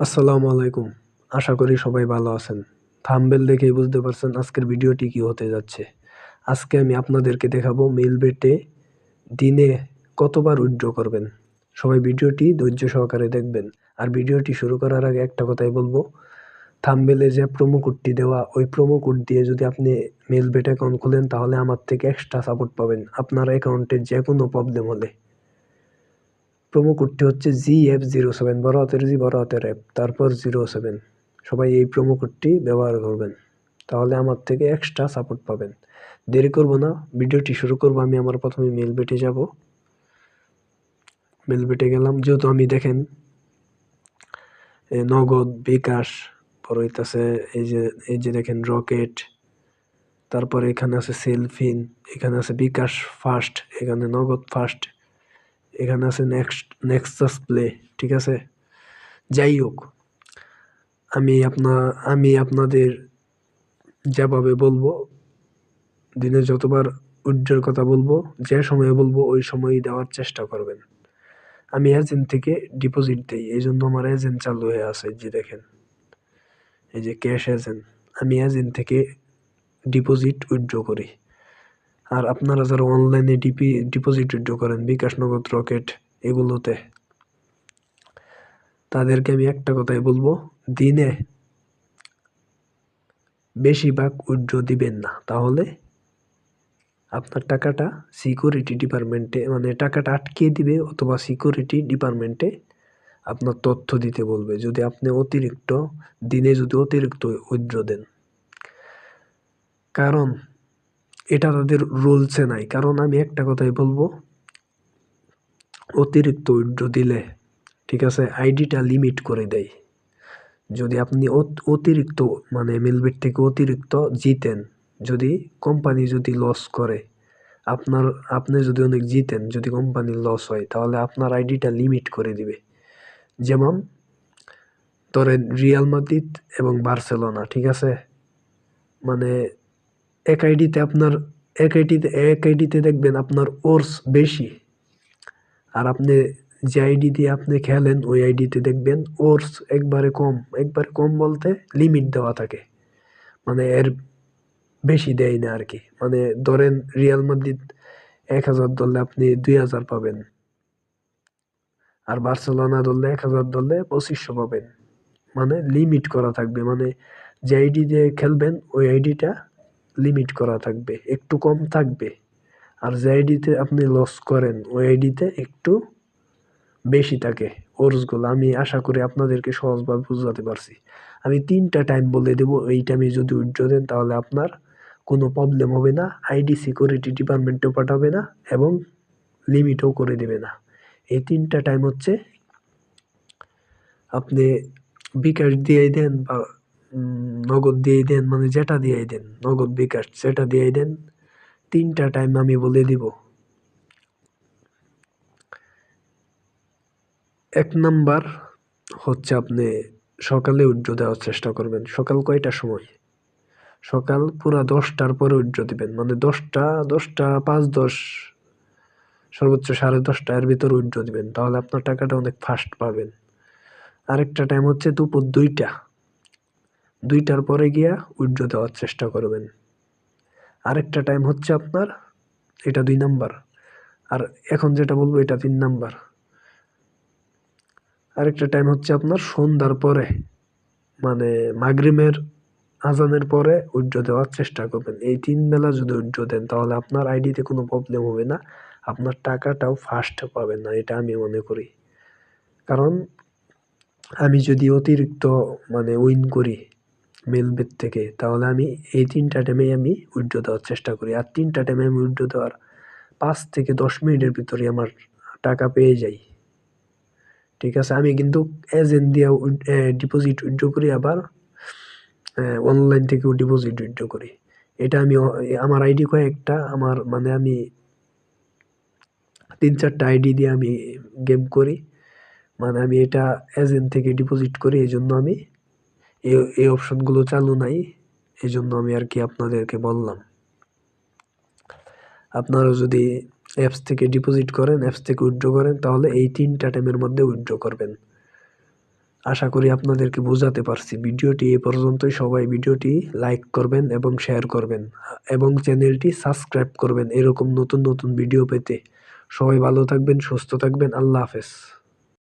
আসসালামু আলাইকুম। আশা করি সবাই ভালো আছেন। থাম্বেল দেখেই বুঝতে পারছেন আজকের ভিডিওটি কি হতে যাচ্ছে। আজকে আমি আপনাদেরকে দেখাবো মেল বেটে দিনে কতবার উইথড্র করবেন। সবাই ভিডিওটি ধৈর্য সহকারে দেখবেন। আর ভিডিওটি শুরু করার আগে একটা কথাই বলব। থাম্বেলে যে প্রোমো কোডটি দেওয়া, ওই প্রোমো কোড দিয়ে যদি আপনি মেল বেট অ্যাকাউন্ট খোলেন, তাহলে আমার থেকে এক্সট্রা সাপোর্ট পাবেন আপনার অ্যাকাউন্টে যে কোনো প্রবলেম হলে। প্রোমো কোডটি হচ্ছে জি এফ জিরো সেভেন বড় হাতের জি বড় হাতের অ্যাপ তারপর জিরো সেভেন সবাই এই প্রোমো কোডটি ব্যবহার করবেন। তাহলে আমার থেকে এক্সট্রা সাপোর্ট পাবেন। দেরি করব না, ভিডিওটি শুরু করব, আমি আমার প্রথমে মেল বেটে যাব। মেল বেটে গেলাম, যেহেতু আমি দেখেন নগদ, বিকাশ পর আছে এই যে এই যে দেখেন, রকেট, তারপরে এখানে আছে সেলফিন এখানে আছে বিকাশ ফার্স্ট এখানে নগদ ফার্স্ট এখানে আছে নেক্সট নেক্সাস প্লে ঠিক আছে? যাই হোক, আমি আপনার আমি আপনাদের যেভাবে বলব, দিনে যতবার উজ্জ্বল কথা বলব, যে সময়ে বলব, ওই সময়ই দেওয়ার চেষ্টা করবেন। আমি এজেন্ট থেকে ডিপোজিট দিই, এই জন্য আমার এজেন্ট চালু হয়ে আছে যে দেখেন। এই যে ক্যাশ এজেন্ট আমি এজেন্ট থেকে ডিপোজিট উইথড্র করি। আর আপনারা যারা অনলাইনে ডিপি ডিপোজিট উইথড্র করেন, বিকাশ নগদ রকেট এগুলোতে, তাদেরকে আমি একটা কথাই বলব, দিনে বেশিরভাগ উইথড্র দিবেন না। তাহলে আপনার টাকাটা সিকিউরিটি ডিপার্টমেন্টে মানে টাকাটা আটকিয়ে দিবে অথবা সিকিউরিটি ডিপার্টমেন্টে আপনার তথ্য দিতে বলবে। যদি আপনি অতিরিক্ত, দিনে যদি অতিরিক্ত উইথড্র দেন। কারণ এটা তাদের রুলসে নাই। কারণ আমি একটা কথাই বলব, অতিরিক্ত উইথড্র দিলে, ঠিক আছে, আইডিটা লিমিট করে দেয়। যদি আপনি অতিরিক্ত মানে মিলবিট থেকে অতিরিক্ত জিতেন, যদি কোম্পানি যদি লস করে, আপনার, আপনি যদি অনেক জিতেন, যদি কোম্পানির লস হয়, তাহলে আপনার আইডিটা লিমিট করে দিবে। যেমন, ধরেন রিয়াল মাদ্রিদ এবং বার্সেলোনা, ঠিক আছে? মানে এক আইডিতে আপনার, এক আইডিতে এক আইডিতে দেখবেন আপনার ওর্স বেশি। আর আপনি যে আইডি দিয়ে আপনি খেলেন, ওই আইডিতে দেখবেন ওর্স একবারে কম। একবারে কম বলতে লিমিট দেওয়া থাকে। মানে এর বেশি দেয় না আর কি মানে ধরেন রিয়াল মাদ্রিদ এক হাজার ধরলে আপনি দুই হাজার পাবেন। আর বার্সেলোনা ধরলে এক হাজার ধরলে পঁচিশশো পাবেন। মানে লিমিট করা থাকবে। মানে যে আইডি দিয়ে খেলবেন, ওই আইডিটা লিমিট করা থাকবে, একটু কম থাকবে। আর যে আইডিতে আপনি লস করেন, ওই আইডিতে একটু বেশি থাকে। ওর্সগুলো আমি আশা করি আপনাদেরকে সহজভাবে বুঝাতে পারছি। আমি তিনটা টাইম বলে দেব, এই টাইমে যদি উইথড্র দেন, তাহলে আপনার কোনো প্রবলেম হবে না আইডি সিকিউরিটি ডিপার্টমেন্টেও পাঠাবে না এবং লিমিটও করে দেবে না। এই তিনটা টাইম হচ্ছে, আপনি বিকাশ দিয়ে দেন বা নগদ দিয়ে দেন মানে যেটা দিয়ে দেন, নগদ বিকাশ সেটা দিয়ে দেন, তিনটা টাইম আমি বলে দিব। এক নাম্বার হচ্ছে আপনি সকালে উজ্জ্ব দেওয়ার চেষ্টা করবেন, সকাল কয়টার সময়? সকাল পুরা দশটার পরে উজ্জ্ব দিবেন মানে দশটা দশটা পাঁচ দশ, সর্বোচ্চ সাড়ে দশটা এর ভিতরে উজ্জ্ব দিবেন, তাহলে আপনার টাকাটা অনেক ফাস্ট পাবেন। আরেকটা টাইম হচ্ছে দুপুর দুইটা। দুইটার পরে গিয়া উজ্জ্ব দেওয়ার চেষ্টা করবেন। আরেকটা টাইম হচ্ছে আপনার, এটা দুই নাম্বার আর এখন যেটা বলব, এটা তিন নাম্বার আরেকটা টাইম হচ্ছে আপনার সন্ধ্যার পরে মানে মাগরিমের আজানের পরে উজ্জ্ব দেওয়ার চেষ্টা করবেন। এই তিন বেলা যদি উজ্জ্ব দেন, তাহলে আপনার আইডিতে কোনো প্রবলেম হবে না। আপনার টাকাটাও ফাস্ট পাবেন না, এটা আমি মনে করি। কারণ আমি যদি অতিরিক্ত মানে উইন করি মেলবেদ থেকে। তাহলে আমি এই তিনটা টাইমে আমি উইড্রো দেওয়ার চেষ্টা করি। আর তিনটা টাইমে আমি উইড্রো দেওয়ার পাঁচ থেকে দশ মিনিটের ভিতরে আমার টাকা পেয়ে যাই। ঠিক আছে? আমি কিন্তু এজেন্ট দিয়ে ডিপোজিট উইড্রো করি আবার অনলাইন থেকেও ডিপোজিট উইড্রো করি। এটা আমি আমার আইডি কয়েকটা, আমার মানে আমি তিন চারটা আইডি দিয়ে আমি গেম করি। মানে আমি এটা এজেন্ট থেকে ডিপোজিট করি এই জন্য আমি এই অপশনগুলো চালু নাই এই জন্য আমি আর কি আপনাদেরকে বললাম। আপনারা যদি অ্যাপস থেকে ডিপোজিট করেন অ্যাপস থেকে উইথড্র করেন, তাহলে এই তিনটা টাইমের মধ্যে উইথড্র করবেন। আশা করি আপনাদেরকে বোঝাতে পারছি। ভিডিওটি এ পর্যন্তই। সবাই ভিডিওটি লাইক করবেন এবং শেয়ার করবেন। এবং চ্যানেলটি সাবস্ক্রাইব করবেন। এরকম নতুন নতুন ভিডিও পেতে। সবাই ভালো থাকবেন, সুস্থ থাকবেন। আল্লাহ হাফেজ।